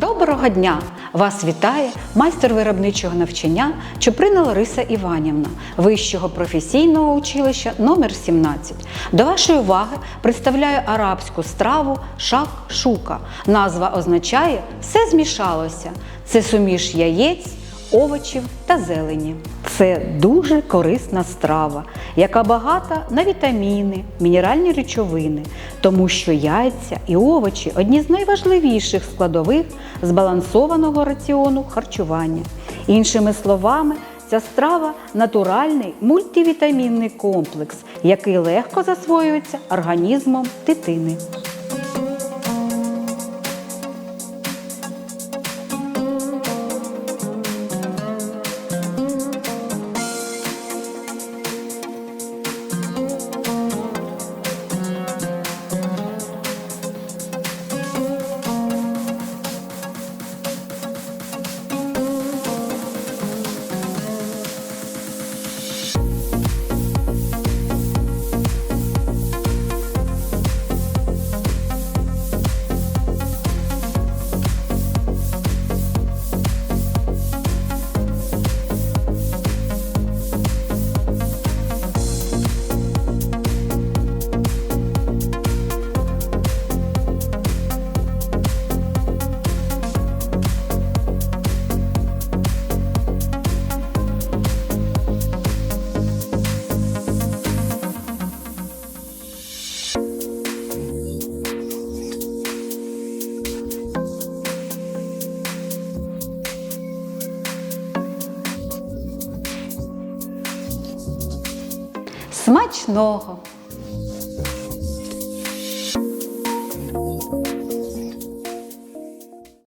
Доброго дня! Вас вітає майстер виробничого навчання Чуприна Лариса Іванівна Вищого професійного училища номер 17 До вашої уваги представляю арабську страву шак-шука. Назва означає все змішалося. Це суміш яєць, овочів та зелені. Це дуже корисна страва, яка багата на вітаміни, мінеральні речовини, тому що яйця і овочі одні з найважливіших складових збалансованого раціону харчування. Іншими словами, ця страва натуральний мультивітамінний комплекс, який легко засвоюється організмом дитини. Смачного!